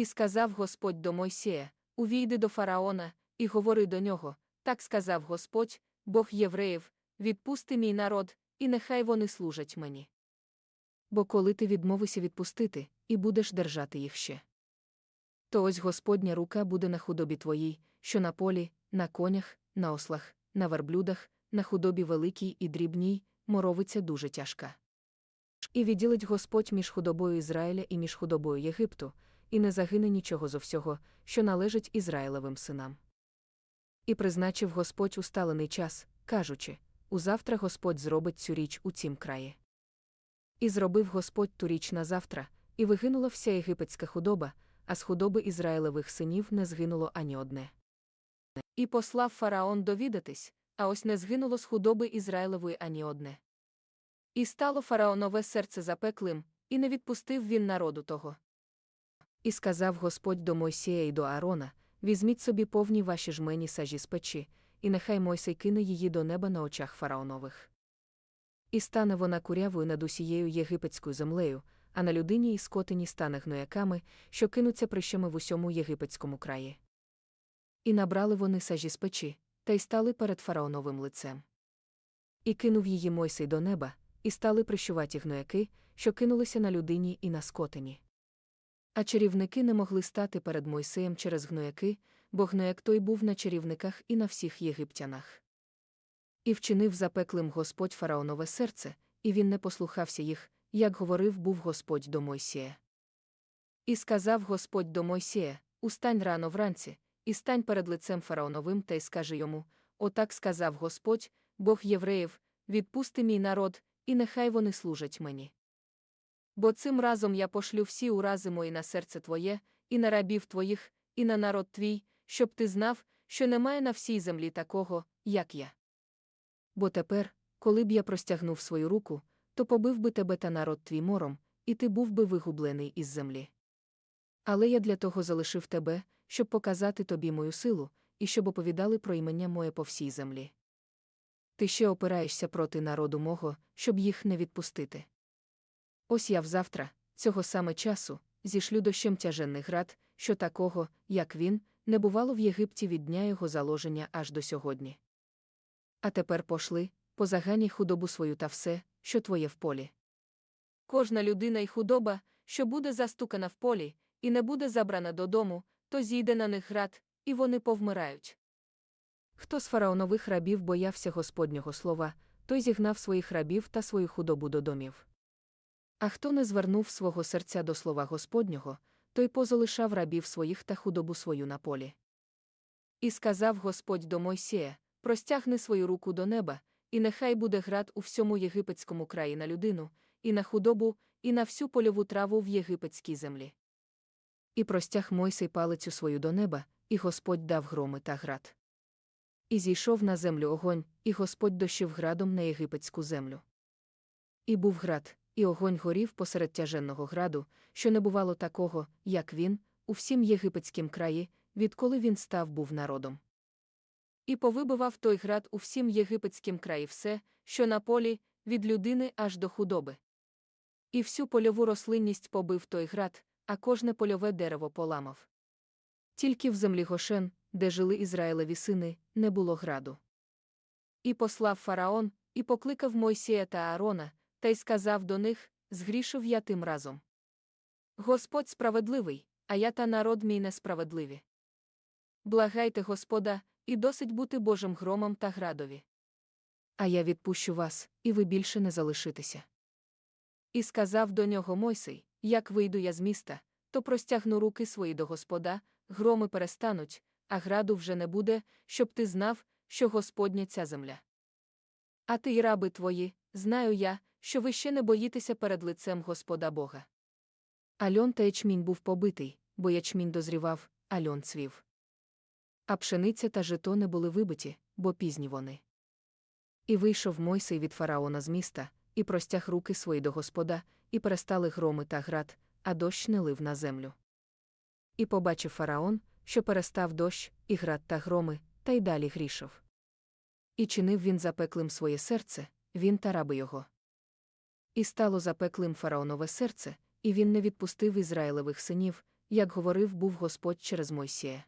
І сказав Господь до Мойсея: Увійди до фараона, і говори до нього. Так сказав Господь, Бог євреїв, відпусти мій народ, і нехай вони служать мені. Бо коли ти відмовишся відпустити, і будеш держати їх ще. То ось Господня рука буде на худобі твоїй, що на полі, на конях, на ослах, на верблюдах, на худобі великій і дрібній, моровиця дуже тяжка. І відділить Господь між худобою Ізраїля і між худобою Єгипту, і не загине нічого зо всього, що належить Ізраїлевим синам. І призначив Господь усталений час, кажучи Узавтра Господь зробить цю річ у цім краї. І зробив Господь ту річ на завтра, і вигинула вся єгипетська худоба, а з худоби Ізраїлевих синів не згинуло ані одне. І послав фараон довідатись, а ось не згинуло з худоби Ізраїлевої ані одне. І стало фараонове серце запеклим, і не відпустив він народу того. І сказав Господь до Мойсія і до Аарона: Візьміть собі повні ваші жмені сажі з печі, і нехай Мойсей кине її до неба на очах фараонових. І стане вона курявою над усією єгипетською землею, а на людині і скотині стане гнояками, що кинуться прищами в усьому єгипетському краї. І набрали вони сажі з печі, та й стали перед фараоновим лицем. І кинув її Мойсей до неба, і стали прищуваті гнояки, що кинулися на людині і на скотині. А чарівники не могли стати перед Мойсеєм через гнояки, бо гнояк той був на чарівниках і на всіх єгиптянах. І вчинив запеклим Господь фараонове серце, і він не послухався їх, як говорив був Господь до Мойсія. І сказав Господь до Мойсія: Устань рано вранці, і стань перед лицем фараоновим та й скажи йому: Отак сказав Господь, Бог євреїв, відпусти мій народ, і нехай вони служать мені. Бо цим разом я пошлю всі урази мої на серце твоє, і на рабів твоїх, і на народ твій, щоб ти знав, що немає на всій землі такого, як я. Бо тепер, коли б я простягнув свою руку, то побив би тебе та народ твій мором, і ти був би вигублений із землі. Але я для того залишив тебе, щоб показати тобі мою силу, і щоб оповідали про імення моє по всій землі. Ти ще опираєшся проти народу мого, щоб їх не відпустити. Ось я взавтра, цього саме часу, зішлю дощем тяженний град, що такого, як він, не бувало в Єгипті від дня його заложення аж до сьогодні. А тепер пошли, позагані худобу свою та все, що твоє в полі. Кожна людина й худоба, що буде застукана в полі, і не буде забрана додому, то зійде на них град, і вони повмирають. Хто з фараонових рабів боявся Господнього слова, той зігнав своїх рабів та свою худобу до домів. А хто не звернув свого серця до слова Господнього, той позалишав рабів своїх та худобу свою на полі. І сказав Господь до Мойсія: Простягни свою руку до неба, і нехай буде град у всьому єгипетському краї на людину, і на худобу, і на всю польову траву в єгипетській землі. І простяг Мойсей палицю свою до неба, і Господь дав громи та град. І зійшов на землю огонь, і Господь дощив градом на єгипетську землю. І був град, і огонь горів посеред тяженного граду, що не бувало такого, як він, у всім єгипетськім краї, відколи він став був народом. І повибивав той град у всім єгипетськім краї все, що на полі, від людини аж до худоби. І всю польову рослинність побив той град, а кожне польове дерево поламав. Тільки в землі Гошен, де жили Ізраїлеві сини, не було граду. І послав фараон, і покликав Мойсія та Аарона, та й сказав до них: Згрішив я тим разом. Господь справедливий, а я та народ мій несправедливі. Благайте Господа, і досить бути Божим громом та градові. А я відпущу вас, і ви більше не залишитеся. І сказав до нього Мойсей: Як вийду я з міста, то простягну руки свої до Господа, громи перестануть, а граду вже не буде, щоб ти знав, що Господня ця земля. А ти й раби твої, знаю я, що ви ще не боїтеся перед лицем Господа Бога. Альон та ячмінь був побитий, бо ячмінь дозрівав, альон цвів. А пшениця та жетони були вибиті, бо пізні вони. І вийшов Мойсей від фараона з міста, і простяг руки свої до Господа, і перестали громи та град, а дощ не лив на землю. І побачив фараон, що перестав дощ, і град та громи, та й далі грішив. І чинив він запеклим своє серце, він та раби його. І стало запеклим фараонове серце, і він не відпустив Ізраїлевих синів, як говорив був Господь через Мойсія.